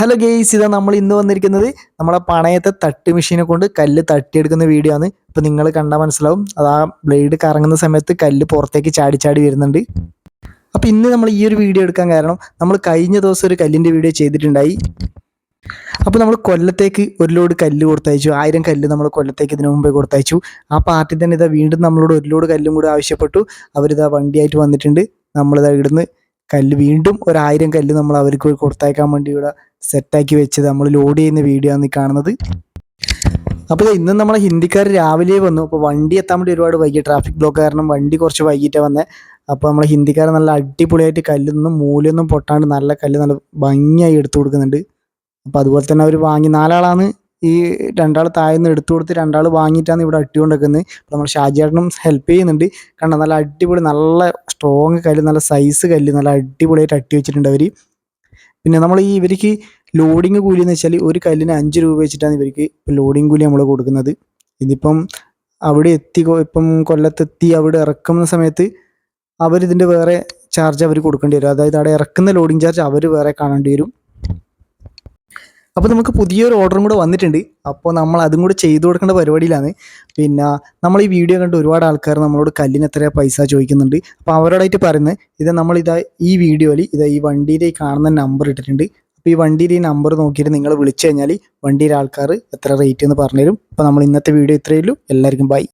Hello guys ഇതാ നമ്മൾ ഇന്ന് വന്നിരിക്കുന്നത് നമ്മളെ പണയത്തെ തട്ട് മെഷീനെ കൊണ്ട് കല്ല് തട്ടിയെടുക്കുന്ന വീഡിയോ ആണ്. ഇപ്പം നിങ്ങൾ കണ്ടാൽ മനസ്സിലാവും. അത് ആ ബ്ലേഡ് കറങ്ങുന്ന സമയത്ത് കല്ല് പുറത്തേക്ക് ചാടി ചാടി വരുന്നുണ്ട്. അപ്പം ഇന്ന് നമ്മൾ ഈ ഒരു വീഡിയോ എടുക്കാൻ കാരണം നമ്മൾ കഴിഞ്ഞ ദിവസം ഒരു കല്ലിന്റെ വീഡിയോ ചെയ്തിട്ടുണ്ടായി. അപ്പോൾ നമ്മൾ കൊല്ലത്തേക്ക് ഒരു ലോഡ് കല്ല് കൊടുത്തയച്ചു. ആയിരം കല്ല് നമ്മൾ കൊല്ലത്തേക്ക് ഇതിനു മുമ്പേ കൊടുത്തയച്ചു. ആ പാർട്ടി തന്നെ ഇതാ വീണ്ടും നമ്മളോട് ഒരു ലോഡ് കല്ലും കൂടെ ആവശ്യപ്പെട്ടു. അവരിതാ വണ്ടിയായിട്ട് വന്നിട്ടുണ്ട്. നമ്മളിതാ ഇവിടുന്ന് കല്ല് വീണ്ടും ഒരായിരം കല്ല് നമ്മൾ അവർക്ക് കൊടുത്തയക്കാൻ വേണ്ടി ഇവിടെ സെറ്റാക്കി വെച്ചത്. നമ്മൾ ലോഡ് ചെയ്യുന്ന വീഡിയോ ആണ് ഈ കാണുന്നത്. അപ്പോൾ ഇന്ന് നമ്മളെ ഹിന്ദിക്കാർ രാവിലെ വന്നു. അപ്പോൾ വണ്ടി എത്താൻ വേണ്ടി ഒരുപാട് വൈകി. ട്രാഫിക് ബ്ലോക്ക് കാരണം വണ്ടി കുറച്ച് വൈകിട്ടാണ് വന്നത് അപ്പോൾ നമ്മളെ ഹിന്ദിക്കാർ നല്ല അടിപൊളിയായിട്ട് കല്ലൊന്നും മൂലൊന്നും പൊട്ടാണ്ട് നല്ല കല്ല് നല്ല ഭംഗിയായി എടുത്തു കൊടുക്കുന്നുണ്ട്. അപ്പോൾ അതുപോലെ തന്നെ അവർ വാങ്ങി. നാലാളാണ്. ഈ രണ്ടാൾ താഴ്ന്ന് എടുത്തു കൊടുത്ത് രണ്ടാൾ വാങ്ങിയിട്ടാണ് ഇവിടെ അട്ടി കൊണ്ടുവെക്കുന്നത്. അപ്പോൾ നമ്മൾ ഷാജിയേട്ടനും ഹെൽപ്പ് ചെയ്യുന്നുണ്ട്. കാരണം നല്ല അടിപൊളി നല്ല സ്ട്രോങ് കല്ല് നല്ല സൈസ് കല്ല് നല്ല അടിപൊളിയായിട്ട് അട്ടി വെച്ചിട്ടുണ്ട് അവർ പിന്നെ നമ്മൾ ഈ ഇവർക്ക് ലോഡിങ് കൂലി എന്ന് വെച്ചാൽ ഒരു കല്ലിന് അഞ്ച് രൂപ വെച്ചിട്ടാണ് ഇവർക്ക് ലോഡിങ് കൂലി നമ്മൾ കൊടുക്കുന്നത്. ഇതിപ്പം അവിടെ എത്തി ഇപ്പം കൊല്ലത്തെത്തി അവിടെ ഇറക്കുന്ന സമയത്ത് അവരിതിന്റെ വേറെ ചാർജ് അവർ കൊടുക്കേണ്ടി വരും. അതായത് അവിടെ ഇറക്കുന്ന ലോഡിങ് ചാർജ് അവർ വേറെ കാണേണ്ടി വരും. അപ്പോൾ നമുക്ക് പുതിയൊരു ഓർഡറും കൂടെ വന്നിട്ടുണ്ട്. അപ്പോൾ നമ്മൾ അതും കൂടെ ചെയ്തു കൊടുക്കേണ്ട പരിപാടിയിലാണ്. പിന്നെ നമ്മൾ ഈ വീഡിയോ കണ്ട് ഒരുപാട് ആൾക്കാർ നമ്മളോട് കല്ലിന് എത്ര പൈസ ചോദിക്കുന്നുണ്ട്. അപ്പോൾ അവരോടായിട്ട് പറയുന്നത് ഇത് നമ്മൾ ഇതാ ഈ വീഡിയോയിൽ ഇതാ ഈ വണ്ടിയുടെ ഈ കാണുന്ന നമ്പർ ഇട്ടിട്ടുണ്ട്. അപ്പോൾ ഈ വണ്ടിയിൽ ഈ നമ്പർ നോക്കിയിട്ട് നിങ്ങൾ വിളിച്ചു കഴിഞ്ഞാൽ വണ്ടിയിലെ ആൾക്കാർ എത്ര റേറ്റ് എന്ന് പറഞ്ഞുതരും. അപ്പോൾ നമ്മൾ ഇന്നത്തെ വീഡിയോ ഇത്രയേ ഉള്ളൂ. എല്ലാവർക്കും ബൈ